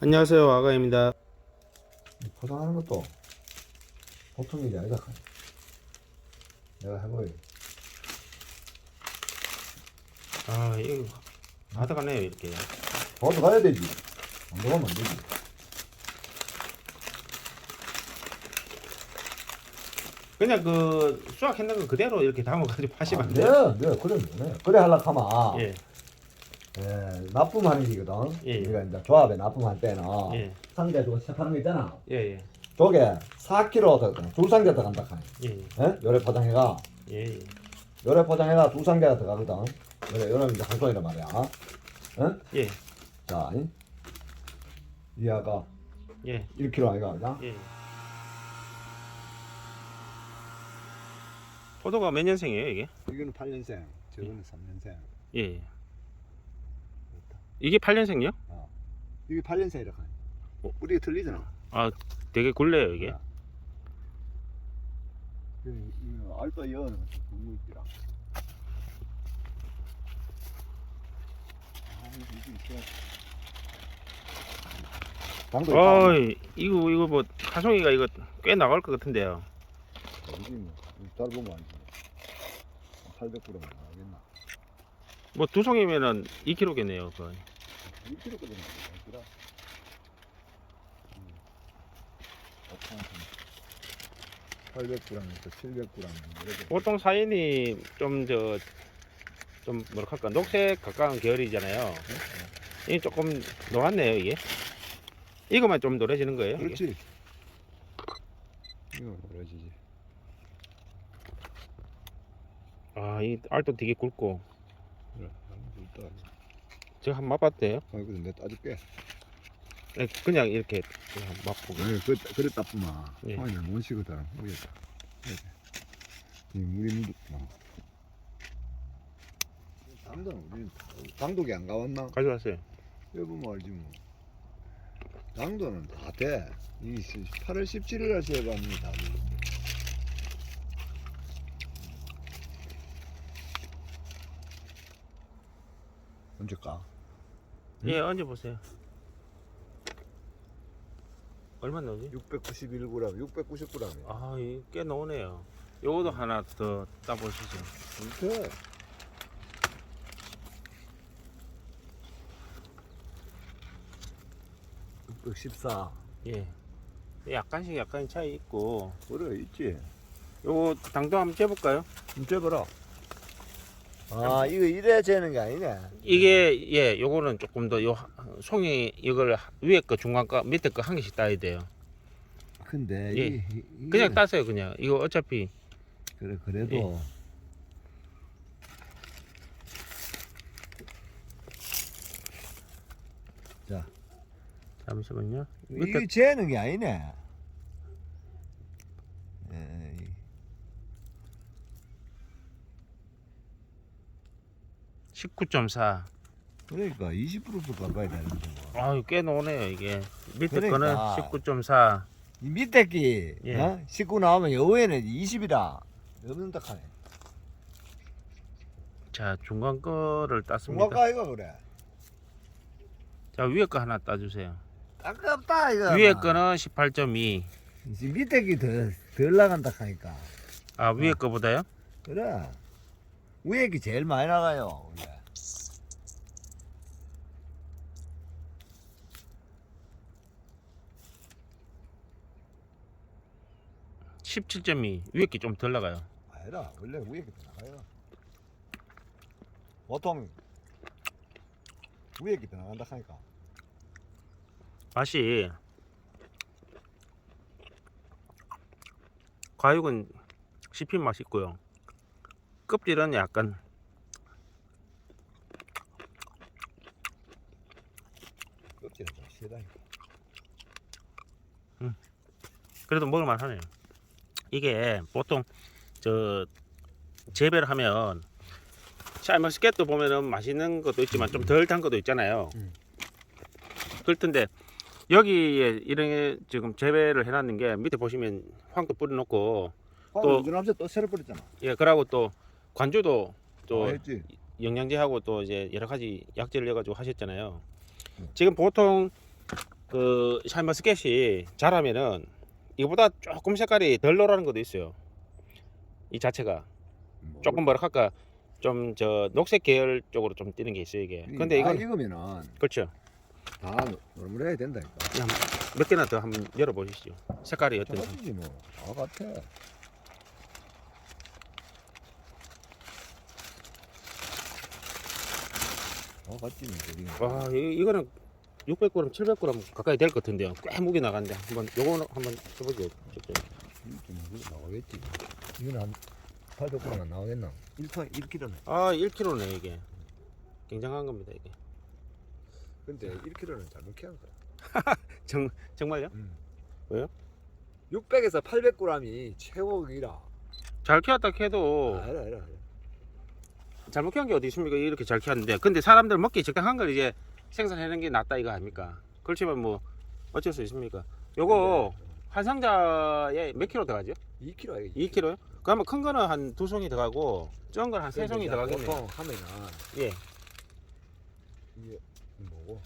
안녕하세요 아가입니다 포장하는 것도 보통 일이 아니다. 내가 해보여. 아 이거 하다가네요 이렇게 도와도 가야 되지. 안 도와면 안 되지. 그냥 그 수확했는 거 그대로 이렇게 담아가지고 하시면 안 네, 돼요? 네, 그래, 네. 그래 하려고 하면, 예, 예, 납품하는 기거든. 예, 예. 우리가 이제 조합에 납품할 때는, 예, 상자 주고 시작하는 거 있잖아. 예, 예, 저게 4kg 들어가, 두 상자 들어간다 카네. 예, 예? 요래 포장해가, 예, 예. 요래 포장해가 두 상자가 들어가거든. 요래, 요래 이제 한 손이란 말이야. 예? 예, 자, 이? 이 아가 예, 1kg 아이가, 그냥? 예. 포도가 몇 년생이에요 이게? 이거는 8년생, 저거는 3년생. 예, 예. 이게 8년생이요? 이게 8년생 이라 카네. 어? 우리가 틀리잖아. 아 되게 굴래요 이게 그, 이거 알바 여는 국물이라. 당도 어이 이거 이거 뭐 가송이가 이거 꽤 나갈 것 같은데요 이게 뭐 짧으면 안 돼. 800g은 나가겠나? 뭐 두 송이면은 2kg겠네요 거의 1kg까지 나가겠더라. 음. 800g에서 700g 이렇게. 보통 사인이 좀 저 좀 뭐랄까 할까 녹색 가까운 계열이잖아요. 이게 조금 노랗네요 이게. 이거만 좀 노래지는 거예요. 이게? 그렇지. 이거 그러지지. 아, 이 알도 되게 굵고. 그래. 일단. 제가 한 맛봤대요. 아이고 내 따줄게. 네, 그냥 이렇게 그냥 맛보고. 아니 그 그랬다 뿐만. 예. 아니 못 식었다. 모르겠다. 이 물이 묻었구나. 당도는 우리는 당독이 안 가왔나? 가져왔어요. 여보면 알지 뭐. 당도는 다 돼. 이 8월 17일 날 시해봤는데 다 돼. 언제 까? 응? 예, 얹어 보세요. 얼마 나오지? 691g, 690g. 아, 이꽤 나오네요. 요거도 하나 더 따보시죠. 이렇게. (614) 예. 약간씩 약간 차이 있고. 그래 있지 요거 당도 한번 재볼까요? 좀 재봐라 아 이거 이래 재는 게 아니네 이게 예, 요거는 조금 더 요 송이 이걸 위에 거 중간 거 밑에 거 한 개씩 따야 돼요. 근데 예. 이, 이, 그냥 따세요 그냥. 이거 어차피 그래 그래도 잠시만요. 이게 밑에 재는 게 아니네 19.4. 그러니까 20% 가까이 되는데 뭐. 아유 꽤 나오네요 이게. 밑에 그러니까. 거는 19.4. 이 밑에 끼 예. 어? 19 나오면 여기에는 20이라 없는 덕하네 자 중간 거를 땄습니다. 중간가 이거 그래 자 위에 거 하나 따주세요. 아깝다 이거 위에 거는 18.2. 이제 밑에 끼더덜 나간다 하니까 아 위에 어. 거보다요? 그래 게 제일 많이 나가요 원래 17.2. 위에 게 좀 덜 나가요. 아니라 원래 위에 게 나가요 보통 위에 게 나간다 하니까 맛이 과육은 씹힌 맛이 있고요. 껍질은 약간 껍질은 좀 시다니까 그래도 먹을만 하네요. 이게 보통 저 재배를 하면 샤머스켓도 보면은 맛있는 것도 있지만 좀 덜 단 것도 있잖아요. 음. 그렇던데 여기에 이런 지금 재배를 해놨는 게 밑에 보시면 황도 뿌려놓고 또- 또 새로 뿌렸잖아 예 그러고 또 관주도 또 아, 했지 영양제하고 또 이제 여러 가지 약재를 넣어가지고 하셨잖아요. 음. 지금 보통 그 샤인머스켓이 자라면은 이거보다 조금 색깔이 덜 노라는 것도 있어요. 이 자체가 뭐, 조금 뭐라 할까 좀 저 녹색 계열 쪽으로 좀 뛰는 게 있어요 이게. 근데 다 이건 익으면은 그렇죠. 다 노릇노릇해야 된다니까. 몇 개나 더 한번 열어보시죠. 색깔이 어떤지. 작아지지 뭐. 다 같아. 같지 뭐. 와 이, 이거는 600g, 700g 가까이 될 것 같은데요. 꽤 무게 나간데 한번 요거는 한번 해보죠. 나오겠지. 이건 한 800g만 나오겠나? 1톤 1kg네. 아 1kg네 이게. 굉장한 겁니다 이게. 근데 1kg는 잘못 캐한 거야. 정 정말요? 음. 왜요? 600에서 800g이 최고이라. 잘 키웠다 해도 알아 알아 알아. 잘못 키운 게 어디 있습니까? 이렇게 잘 키웠는데 근데 사람들 먹기 적당한 걸 이제 생산해내는 게 낫다 이거 아닙니까? 그렇지만 뭐 어쩔 수 있습니까? 요거 한 상자에 몇 킬로 들어가죠? 2kg 아니야? 2킬로요? 그러면 큰 거는 한 두 송이 들어가고 작은 건한세 송이 들어가겠네요. 하면은 예. 이게 뭐고?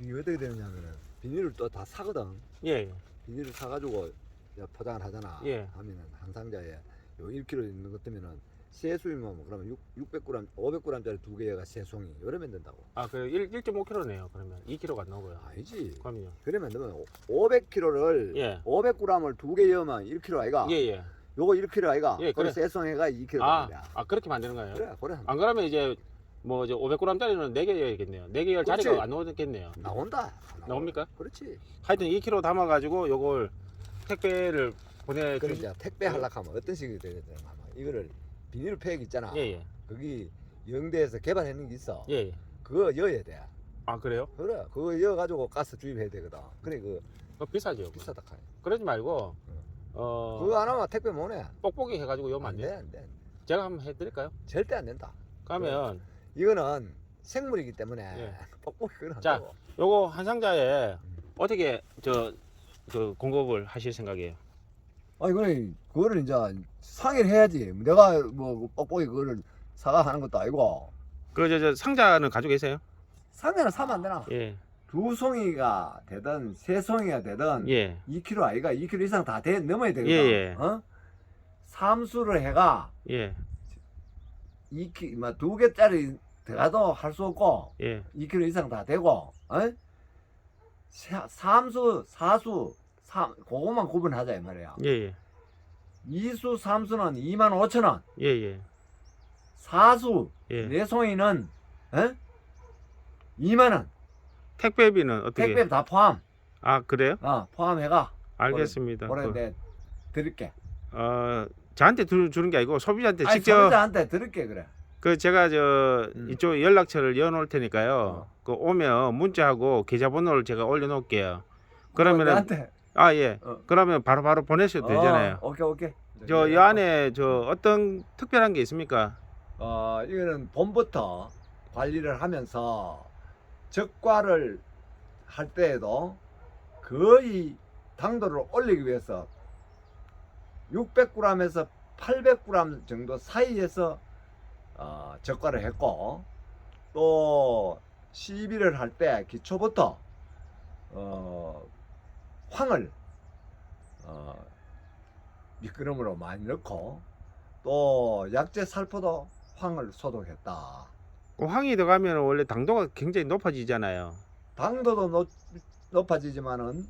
이게 어떻게 되느냐면은 비닐을 또 다 사거든. 예. 비닐을 사가지고 야, 포장을 하잖아. 예. 하면은 한 상자에 요 1kg 있는 것 때면은 세 수이면 뭐 그러면 6, 600g, 500g짜리 두 개가 세 송이. 이러면 된다고. 아, 그 1, 1.5kg네요. 그러면 2kg가 안 나오고요. 아니지. 그럼요. 그러면 너는 500kg를 예. 500g을 두 개 넣으면 1kg 아이가? 예, 예. 요거 1kg 아이가? 예, 그래 그래. 세 송이가 2kg 아, 거야. 아 그렇게 만드는 거예요? 그래, 그래. 안 그러면 이제 뭐 이제 500g짜리는 4개 열겠네요. 4개 열 그렇지. 자리가 안 나오겠네요. 나온다. 나옵니까? 그렇지. 하여튼 2kg 담아 가지고 요걸 택배를 보내 그래 주시 이제 택배 하려고 하면 어떤 식이 되겠냐 하면 이거를 비닐 팩 있잖아. 예, 예. 거기 영대에서 개발해놓은 게 있어. 예, 예. 그거 여야 돼. 아, 그래요? 그래. 그거 여가지고 가스 주입해야 되거든. 그래 그 그거 비싸죠. 그거. 비싸다 카이. 그러지 말고 어 그거 안 하면 택배 못 해. 뽁뽁이 해 가지고 요면 안 안 돼요? 돼, 안 돼. 제가 한번 해 드릴까요? 절대 안 된다. 그러면 이거는 생물이기 때문에 예. 뻑뻑이 그건 안 자. 요거 한 상자에 음. 어떻게 저 그 공급을 하실 생각이에요? 아니 그래 그거를 이제 상의를 해야지. 내가 뭐 뻑뻑이 그거를 사가 하는 것도 아니고 그 저 저 상자는 가지고 계세요? 상의는 사면 안 되나? 예. 두 송이가 되든 세 송이가 되든 예. 2kg 아이가 2kg 이상 다 돼, 넘어야 되거든. 예, 예. 어? 삼수를 해가 예. 2kg, 뭐두 개짜리 들어가도 할 수 없고 예. 2kg 이상 다 되고, 어? 사- 삼수, 사수, 삼, 그것만 구분하자 이 말이야. 예. 예. 이수, 삼수는 2만 5천 원, 예. 예. 사수, 예. 네 송이는 어? 2만 원. 택배비는 어떻게? 택배 다 포함. 아, 그래요? 어, 포함해가. 알겠습니다. 올해 그, 내 드릴게. 어, 저한테 주, 주는 게 아니고 소비자한테 아니, 직접 소비자한테 드릴게 그래. 그 제가 저 음. 이쪽 연락처를 여 놓을 테니까요. 어. 그 오면 문자하고 계좌번호를 제가 올려 놓을게요. 그러면은 어, 나한테 아, 예. 어. 그러면 바로바로 보내셔도 되잖아요. 어, 오케이 오케이. 저 이 안에 저 어떤 특별한 게 있습니까? 어 이거는 봄부터 관리를 하면서 적과를 할 때에도 거의 당도를 올리기 위해서 600g에서 800g 정도 사이에서 어, 적과를 했고 또 시비를 할 때 기초부터 어, 황을 어, 미끄럼으로 많이 넣고 또 약재 살포도 황을 소독했다. 그 황이 들어가면 원래 당도가 굉장히 높아지잖아요. 당도도 높, 높아지지만은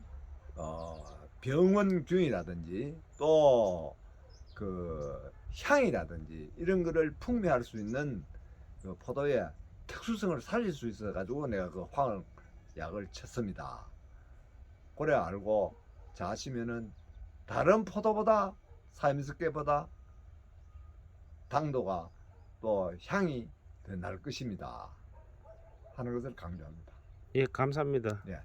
어, 병원균이라든지 또 그 향이라든지 이런 거를 풍미할 수 있는 그 포도의 특수성을 살릴 수 있어 가지고 내가 그 황을 약을 쳤습니다. 그래 알고 자시면은 다른 포도보다 사임스케보다 당도가 또 향이 더 날 것입니다. 하는 것을 강조합니다. 예, 감사합니다. 예.